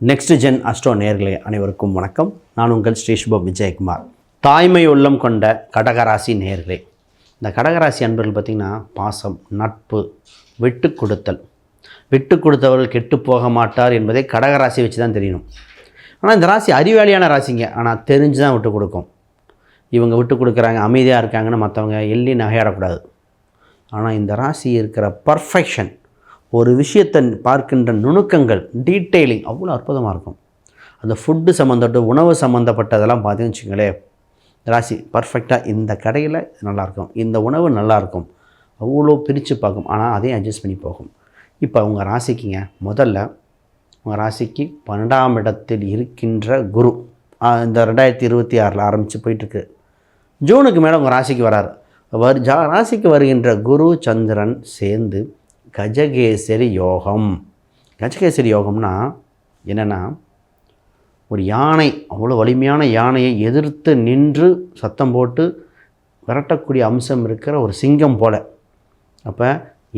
Next gen astro நேர்களே அனைவருக்கும் வணக்கம். நான் உங்கள் ஸ்ரீஷ்பம் விஜயகுமார். தாய்மை உள்ளம் கொண்ட கடகராசி நேர்களே இந்த கடகராசி அன்பர்கள் பார்த்திங்கன்னா பாசம் நட்பு விட்டு கொடுத்தல். விட்டு கொடுத்தவர்கள் கெட்டு போக மாட்டார் என்பதை கடகராசி வச்சு தான் தெரியணும். ஆனால் இந்த ராசி அறிவாளியான ராசிங்க. ஆனால் தெரிஞ்சு தான் விட்டு கொடுக்கும். இவங்க விட்டு கொடுக்குறாங்க அமைதியாக இருக்காங்கன்னு மற்றவங்க எள்ளி நகையாடக்கூடாது ஆனால் இந்த ராசி இருக்கிற பர்ஃபெக்ஷன் ஒரு விஷயத்தை பார்க்கின்ற நுணுக்கங்கள் டீட்டெயிலிங் அவ்வளோ அற்புதமாக இருக்கும். அந்த ஃபுட்டு சம்மந்தப்பட்ட உணவு சம்மந்தப்பட்டதெல்லாம் பார்த்தீங்கன்னு வச்சுங்களேன் ராசி பர்ஃபெக்டாக இந்த கடையில் நல்லாயிருக்கும் இந்த உணவு நல்லாயிருக்கும் அவ்வளோ பிரித்து பார்க்கும். ஆனால் அதையும் அட்ஜஸ்ட் பண்ணி போகும். இப்போ உங்கள் ராசிக்குங்க முதல்ல உங்கள் ராசிக்கு பன்னெண்டாம் இடத்தில் இருக்கின்ற குரு இந்த ரெண்டாயிரத்தி இருபத்தி ஆறில் ஆரம்பித்து போயிட்டுருக்கு. ஜூனுக்கு மேலே உங்கள் ராசிக்கு வராரு. வரு ஜா ராசிக்கு வருகின்ற குரு சந்திரன் சேர்ந்து கஜகேசரி யோகம் கஜகேசரி யோகம்னா என்னென்னா ஒரு யானை அவ்வளோ வலிமையான யானையை எதிர்த்து நின்று சத்தம் போட்டு விரட்டக்கூடிய அம்சம் இருக்கிற ஒரு சிங்கம் போல். அப்போ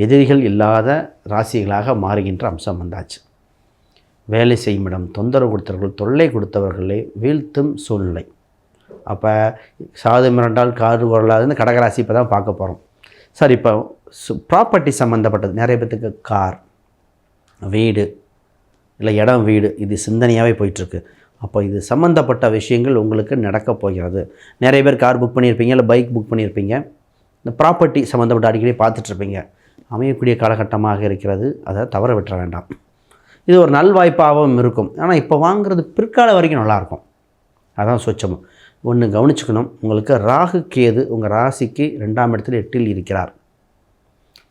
எதிரிகள் இல்லாத ராசிகளாக மாறுகின்ற அம்சம் வந்தாச்சு. வேலை செய்யும் இடம் தொந்தரவு கொடுத்தவர்கள் தொல்லை கொடுத்தவர்களை வீழ்த்தும் சூழ்நிலை. அப்போ சாது மிரண்டால் காது வரலாதுன்னு கடகராசி இப்போ தான் பார்க்க போகிறோம் சார் இப்போ ப்ராப்பர்ட்டி சம்மந்தப்பட்டது நிறைய பேத்துக்கு கார் வீடு இல்லை இடம் வீடு இது சிந்தனையாகவே போயிட்டுருக்கு. அப்போ இது சம்மந்தப்பட்ட விஷயங்கள் உங்களுக்கு நடக்கப் போகிறது. நிறைய பேர் கார் புக் பண்ணியிருப்பீங்க இல்லை பைக் புக் பண்ணியிருப்பீங்க. இந்த ப்ராப்பர்ட்டி சம்மந்தப்பட்ட அடிக்கடி பார்த்துட்ருப்பீங்க. அமையக்கூடிய காலகட்டமாக இருக்கிறது. அதை தவற விட்டுற வேண்டாம். இது ஒரு நல்வாய்ப்பாகவும் இருக்கும். ஆனால் இப்போ வாங்குறது பிற்கால வரைக்கும் நல்லாயிருக்கும். அதான் சொச்சமும். ஒன்று கவனிச்சுக்கணும். உங்களுக்கு ராகு கேது உங்கள் ராசிக்கு ரெண்டாம் இடத்துல எட்டில் இருக்கிறார்.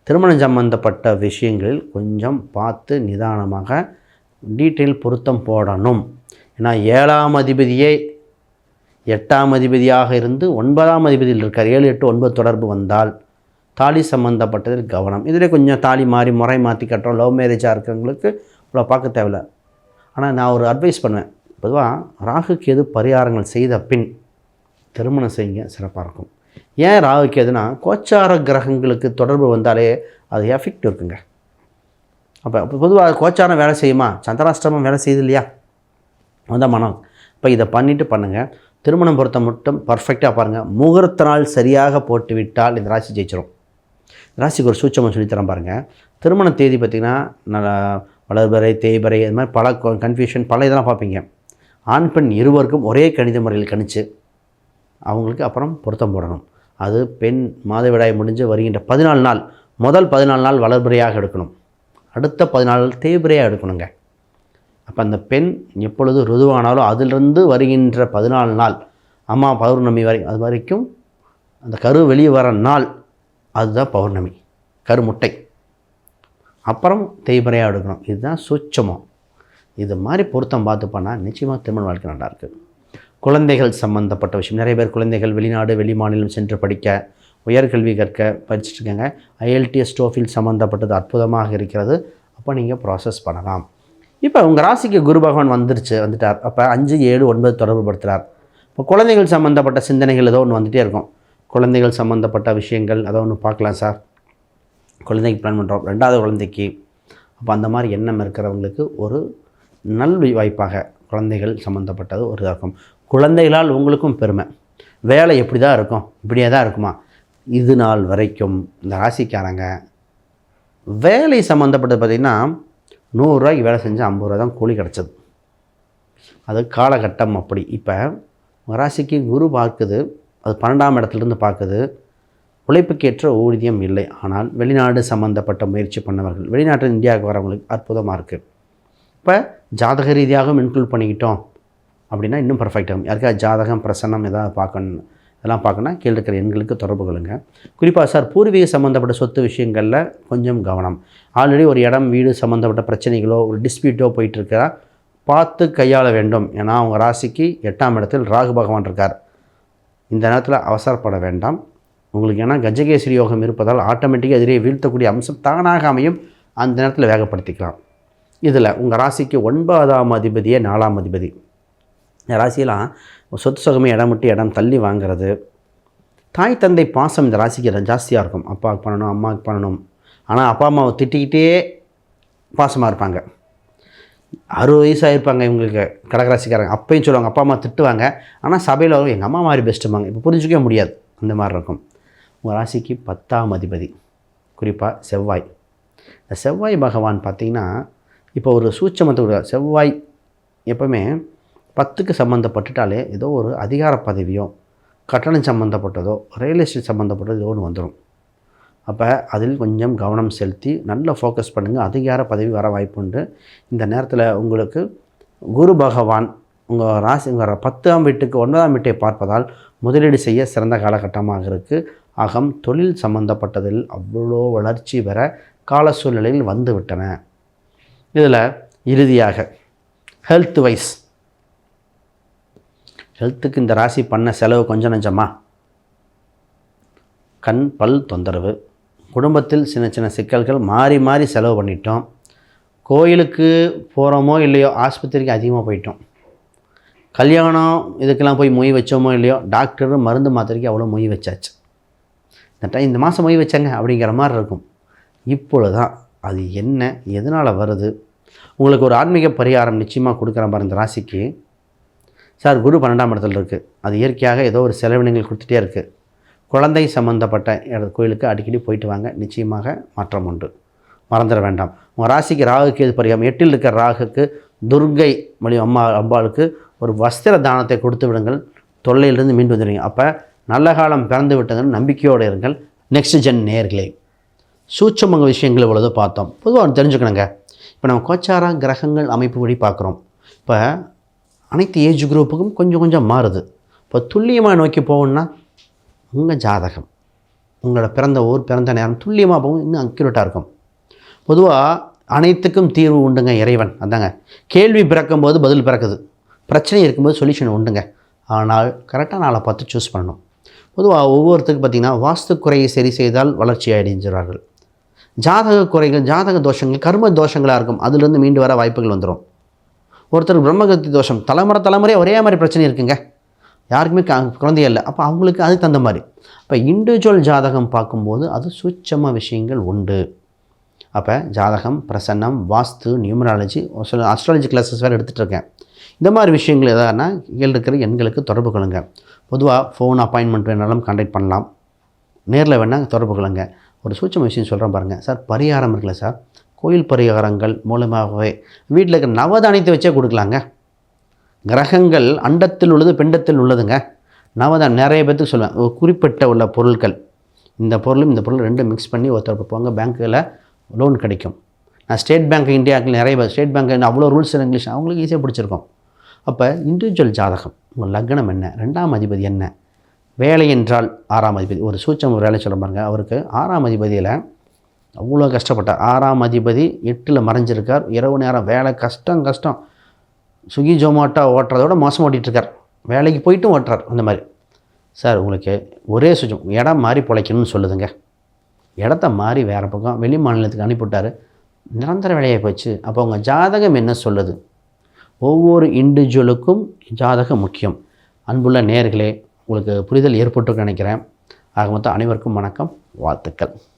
திருமணம் சம்பந்தப்பட்ட விஷயங்களில் கொஞ்சம் பார்த்து நிதானமாக டீட்டெயில் பொருத்தம் போடணும். ஏன்னா ஏழாம் அதிபதியே எட்டாம் அதிபதியாக இருந்து ஒன்பதாம் அதிபதியில் இருக்கார். ஏழு எட்டு ஒன்பது தொடர்பு வந்தால் தாலி சம்மந்தப்பட்டதில் கவனம். இதில் கொஞ்சம் தாலி மாறி முறை மாற்றி கட்டுறோம். லவ் மேரேஜாக இருக்கிறவங்களுக்கு இவ்வளோ பார்க்க தேவையில்ல. ஆனால் நான் ஒரு அட்வைஸ் பண்ணுவேன். பொதுவாக ராகுக்கு எது பரிகாரங்கள் செய்த பின் திருமணம் செய்யுங்க. சிறப்பாக இருக்கும். ஏன் ராகுக்கு எதுனா கோச்சார கிரகங்களுக்கு தொடர்பு வந்தாலே அது எஃபெக்ட் இருக்குங்க. அப்போ அப்போ பொதுவாக கோச்சாரம் வேலை செய்யுமா? சந்திராஷ்டிரமம் வேலை செய்யுது இல்லையா? அதான் மனம். இப்போ இதை பண்ணிவிட்டு பண்ணுங்கள் திருமணம் பொறுத்த மட்டும் பர்ஃபெக்டாக பாருங்கள் முகூர்த்த நாள் சரியாக போட்டு விட்டால் இந்த ராசி ஜெயிச்சிடும் ராசிக்கு ஒரு சூச்சமாக சொல்லித்தரேன் பாருங்கள் திருமண தேதி பார்த்திங்கன்னா நல்லா வளர்பறை தேய்பறை இது மாதிரி பல கன்ஃபியூஷன் பல இதெல்லாம் பார்ப்பீங்க. ஆண் பெண் இருவருக்கும் ஒரே கணித முறையில் கணிச்சு அவங்களுக்கு அப்புறம் பொருத்தம் போடணும். அது பெண் மாதவிடாய் முடிஞ்சு வருகின்ற பதினாலு நாள் முதல் பதினாலு நாள் வளர்பிறையாக எடுக்கணும். அடுத்த பதினாலு நாள் தேய்பிறையாக எடுக்கணுங்க. அப்போ அந்த பெண் எப்பொழுது ருதுவானாலும் அதிலிருந்து வருகின்ற பதினாலு நாள் அம்மா பௌர்ணமி வரை அது வரைக்கும் அந்த கரு வெளியே வர நாள் அதுதான் பௌர்ணமி. கருமுட்டை அப்புறம் தேய்பிறையாக எடுக்கணும். இதுதான் சூட்சமம். இது மாதிரி பொருத்தம் பார்த்து பண்ணால் நிச்சயமாக திருமண வாழ்க்கை நல்லாயிருக்கு குழந்தைகள் சம்மந்தப்பட்ட விஷயம். நிறைய பேர் குழந்தைகள் வெளிநாடு வெளி மாநிலம் சென்று படிக்க உயர்கல்வி கற்க படிச்சிட்டுருக்காங்க ஐஎல்டிஎஸ் டோஃபில் சம்மந்தப்பட்டது அற்புதமாக இருக்கிறது. அப்போ நீங்கள் ப்ராசஸ் பண்ணலாம். இப்போ உங்கள் ராசிக்கு குரு பகவான் வந்துருச்சு வந்துட்டார். அப்போ அஞ்சு ஏழு ஒன்பது தொடர்பு படுத்துகிறார் இப்போ குழந்தைகள் சம்மந்தப்பட்ட சிந்தனைகள் ஏதோ ஒன்று வந்துகிட்டே இருக்கும். குழந்தைகள் சம்மந்தப்பட்ட விஷயங்கள் அதை ஒன்று பார்க்கலாம் சார். குழந்தைக்கு பிளான் பண்ணுறோம் ரெண்டாவது குழந்தைக்கு. அப்போ அந்த மாதிரி எண்ணம் இருக்கிறவங்களுக்கு ஒரு நல் வாய்ப்பாக குழந்தைகள் சம்மந்தப்பட்டது ஒரு இதாக இருக்கும் குழந்தைகளால் உங்களுக்கும் பெருமை. வேலை எப்படி தான் இருக்கும்? இப்படியே தான் இருக்குமா? இது நாள் வரைக்கும் இந்த ராசிக்காரங்க வேலை சம்மந்தப்பட்டது பார்த்திங்கன்னா நூறுரூவாய்க்கு வேலை செஞ்சு ஐம்பது ரூபா தான் கூலி கிடச்சது. அது காலகட்டம் அப்படி. இப்போ ராசிக்கு குரு பார்க்குது அது பன்னெண்டாம் இடத்துலேருந்து பார்க்குது. உழைப்புக்கேற்ற ஊதியம் இல்லை. ஆனால் வெளிநாடு சம்மந்தப்பட்ட முயற்சி பண்ணவர்கள் வெளிநாட்டு இந்தியாவுக்கு வரவங்களுக்கு அற்புதமாக இருக்குது இப்போ ஜாதக ரீதியாகவும் இன்க்ளூட் பண்ணிக்கிட்டோம். அப்படின்னா இன்னும் பர்ஃபெக்ட் ஆகும். யாருக்கா ஜாதகம் பிரசன்னம் எதாவது பார்க்கணும் இதெல்லாம் பார்க்கணும் கீழே இருக்கிற எண்களுக்கு தொடர்பு கொள்ளுங்க. குறிப்பாக சார் பூர்வீக சம்மந்தப்பட்ட சொத்து விஷயங்களில் கொஞ்சம் கவனம். ஆல்ரெடி ஒரு இடம் வீடு சம்மந்தப்பட்ட பிரச்சனைகளோ ஒரு டிஸ்பியூட்டோ போயிட்டுருக்கா பார்த்து கையாள வேண்டும். ஏன்னா அவங்க ராசிக்கு எட்டாம் இடத்தில் ராகு பகவான் இருக்கார். இந்த நேரத்தில் அவசரப்பட வேண்டாம். உங்களுக்கு ஏன்னா கஜகேசரி யோகம் இருப்பதால் ஆட்டோமேட்டிக்காக எதிரே வீழ்த்தக்கூடிய அம்சம் தானாக அமையும். அந்த நேரத்தில் வேகப்படுத்திக்கலாம். இதில் உங்கள் ராசிக்கு ஒன்பதாம் அதிபதியே நாலாம் அதிபதி. இந்த ராசியெலாம் சொத்து சுகமே இடம் விட்டு இடம் தள்ளி வாங்குறது. தாய் தந்தை பாசம் இந்த ராசிக்கு ஜாஸ்தியாக இருக்கும். அப்பாவுக்கு பண்ணணும் அம்மாவுக்கு பண்ணணும். ஆனால் அப்பா அம்மாவை திட்டிக்கிட்டே பாசமாக இருப்பாங்க. அறுபது வயசாக இருப்பாங்க இவங்களுக்கு கடகராசிக்காரங்க. அப்பையும் சொல்லுவாங்க அப்பா அம்மா திட்டுவாங்க. ஆனால் சபையில் வரும் எங்கள் அம்மா மாதிரி பெஸ்ட்டுமாங்க இப்போ புரிஞ்சிக்கவே முடியாது. அந்த மாதிரி இருக்கும். உங்கள் ராசிக்கு பத்தாம் அதிபதி. குறிப்பாக செவ்வாய். இந்த செவ்வாய் பகவான் பார்த்திங்கன்னா இப்போ ஒரு சூட்சமத்தை விட செவ்வாய் எப்போவுமே பத்துக்கு சம்மந்தப்பட்டுட்டாலே ஏதோ ஒரு அதிகார பதவியோ கட்டணம் சம்மந்தப்பட்டதோ ரியல் எஸ்டேட் சம்மந்தப்பட்டதோ ஒன்று வந்துடும் அப்போ அதில் கொஞ்சம் கவனம் செலுத்தி நல்லா ஃபோக்கஸ் பண்ணுங்கள் அதிகார பதவி வர வாய்ப்புண்டு இந்த நேரத்தில் உங்களுக்கு குரு பகவான் உங்கள் ராசி உங்கள் பத்தாம் வீட்டுக்கு ஒன்பதாம் வீட்டை பார்ப்பதால் முதலீடு செய்ய சிறந்த காலகட்டமாக இருக்குது அகம் தொழில் சம்பந்தப்பட்டதில் அவ்வளோ வளர்ச்சி பெற கால சூழ்நிலையில் வந்துவிட்டன இதில் இறுதியாக ஹெல்த் வைஸ் ஹெல்த்துக்கு இந்த ராசி பண்ண செலவு கொஞ்சம் நஞ்சமா? கண் பல் தொந்தரவு. குடும்பத்தில் சின்ன சின்ன சிக்கல்கள் மாறி மாறி செலவு பண்ணிட்டோம். கோயிலுக்கு போகிறோமோ இல்லையோ ஆஸ்பத்திரிக்கு அதிகமாக போயிட்டோம். கல்யாணம் இதுக்கெல்லாம் போய் மொய் வச்சோமோ இல்லையோ டாக்டர் மருந்து மாத்திரைக்கு அவ்வளோ மொய் வச்சாச்சு. இந்த டைம் இந்த மாதம் மொய் வச்சாங்க அப்படிங்கிற மாதிரி இருக்கும். இப்பொழுது தான் அது என்ன எதனால் வருது? உங்களுக்கு ஒரு ஆன்மீக பரிகாரம் நிச்சயமாக கொடுக்குற மாதிரி இந்த ராசிக்கு. சார் குரு பன்னெண்டாம் இடத்துல இருக்குது அது இயற்கையாக ஏதோ ஒரு செலவினங்கள் கொடுத்துட்டே இருக்குது குழந்தை சம்மந்தப்பட்ட இட- கோயிலுக்கு அடிக்கடி போயிட்டு வாங்க. நிச்சயமாக மாற்றம் உண்டு. மறந்துட வேண்டாம். உங்கள் ராசிக்கு ராகுக்கு எது பரிகாரம். எட்டில் இருக்கிற ராகுக்கு துர்கை மொழி அம்மா அம்பாளுக்கு ஒரு வஸ்திர தானத்தை கொடுத்து விடுங்கள். தொல்லையிலிருந்து மீண்டு வந்துடுவீங்க. அப்போ நல்ல காலம் பிறந்து விட்டதுன்னு நம்பிக்கையோடு இருங்கள். நெக்ஸ்ட் ஜென் நேர்களே. சூட்சமங்க விஷயங்கள் இவ்வளோதோ பார்த்தோம். பொதுவாக தெரிஞ்சுக்கணுங்க. இப்போ நம்ம கோச்சாரா கிரகங்கள் அமைப்பு வழி பார்க்குறோம். இப்போ அனைத்து ஏஜ் குரூப்புக்கும் கொஞ்சம் கொஞ்சம் மாறுது. இப்போ துல்லியமாக நோக்கி போகணுன்னா உங்கள் ஜாதகம் உங்களோட பிறந்த ஊர் பிறந்த நேரம் துல்லியமாக போகும் இன்னும் அக்யூரேட்டாக இருக்கும். பொதுவாக அனைத்துக்கும் தீர்வு உண்டுங்க இறைவன். அதாங்க. கேள்வி பிறக்கும்போது பதில் பிறக்குது. பிரச்சனை இருக்கும்போது சொல்யூஷன் உண்டுங்க. ஆனால் கரெக்டாக நாளை பார்த்து சூஸ் பண்ணணும். பொதுவாக ஒவ்வொருத்தருக்கு பார்த்திங்கன்னா வாஸ்து குறையை சரி செய்தால் வளர்ச்சி அடைஞ்சிறார்கள் ஜாதக குறைகள் ஜாதக தோஷங்கள் கர்ம தோஷங்களாக இருக்கும். அதுலேருந்து மீண்டு வர வாய்ப்புகள் வந்துடும் ஒருத்தர் பிரம்மகத்தி தோஷம் தலைமுறை தலைமுறையாக ஒரே மாதிரி பிரச்சனை இருக்குங்க. யாருக்குமே க குழந்தையே இல்லை. அப்போ அவங்களுக்கு அதுக்கு தகுந்த மாதிரி. இப்போ இண்டிவிஜுவல் ஜாதகம் பார்க்கும்போது அது சூட்சம விஷயங்கள் உண்டு. அப்போ ஜாதகம் பிரசன்னம் வாஸ்து நியூமராலஜி சில அஸ்ட்ராலஜி கிளாஸஸ் வேறு எடுத்துகிட்டு இருக்கேன். இந்த மாதிரி விஷயங்கள் எதானா கீழே இருக்கிற எண்களுக்கு தொடர்பு கொள்ளுங்க. பொதுவாக ஃபோன் அப்பாயின்மெண்ட் வேணாலும் கான்டாக்ட் பண்ணலாம். நேரில் வேணால் தொடர்பு கொள்ளுங்கள் ஒரு சூட்சம விஷயம் சொல்கிறேன் பாருங்கள் சார் பரிகாரம் இருக்குல்ல சார்? கோயில் பரிகாரங்கள் மூலமாகவே வீட்டில் இருக்கிற நவதானியத்தை வச்சே கொடுக்கலாங்க. கிரகங்கள் அண்டத்தில் உள்ளது பிண்டத்தில் உள்ளதுங்க. நவதான் நிறைய பேர்த்துக்கு சொல்லுவேன். ஒரு குறிப்பிட்ட உள்ள பொருட்கள் இந்த பொருளும் இந்த பொருளும் ரெண்டும் மிக்ஸ் பண்ணி ஒருத்தர் போங்க பேங்க்கில் லோன் கிடைக்கும். நான் ஸ்டேட் பேங்க் இந்தியாவுக்கு நிறைய பேர் ஸ்டேட் பேங்க் அவ்வளோ ரூல்ஸ் இங்கிலீஷ் அவங்களுக்கு ஈஸியாக பிடிச்சிருக்கும். அப்போ இண்டிவிஜுவல் ஜாதகம் உங்கள் லக்னம் என்ன? ரெண்டாம் அதிபதி என்ன? வேலை என்றால் ஆறாம் அதிபதி. ஒரு சூச்சம் வேலை சொல்ல பாருங்க. அவருக்கு ஆறாம் அதிபதியில் அவ்வளோ கஷ்டப்பட்டார். ஆறாம் அதிபதி எட்டில் மறைஞ்சிருக்கார். இரவு நேரம் வேலை கஷ்டம் கஷ்டம். சுகி ஜொமேட்டோ ஓட்டுறதோட மோசம் ஓட்டிகிட்ருக்கார் வேலைக்கு போயிட்டும் ஓட்டுறார் அந்த மாதிரி. சார் உங்களுக்கு ஒரே சுஜம். இடம் மாறி பிழைக்கணும்னு சொல்லுதுங்க. இடத்த மாறி வேறு பக்கம் வெளி மாநிலத்துக்கு அனுப்பிவிட்டார். நிரந்தர வேலையாக போச்சு. அப்போ உங்கள் ஜாதகம் என்ன சொல்லுது? ஒவ்வொரு இண்டிவிஜுவலுக்கும் ஜாதகம் முக்கியம். அன்புள்ள நேர்களே உங்களுக்கு புரிதல் ஏற்பட்டு நினைக்கிறேன். ஆக மொத்தம் அனைவருக்கும் வணக்கம் வாழ்த்துக்கள்.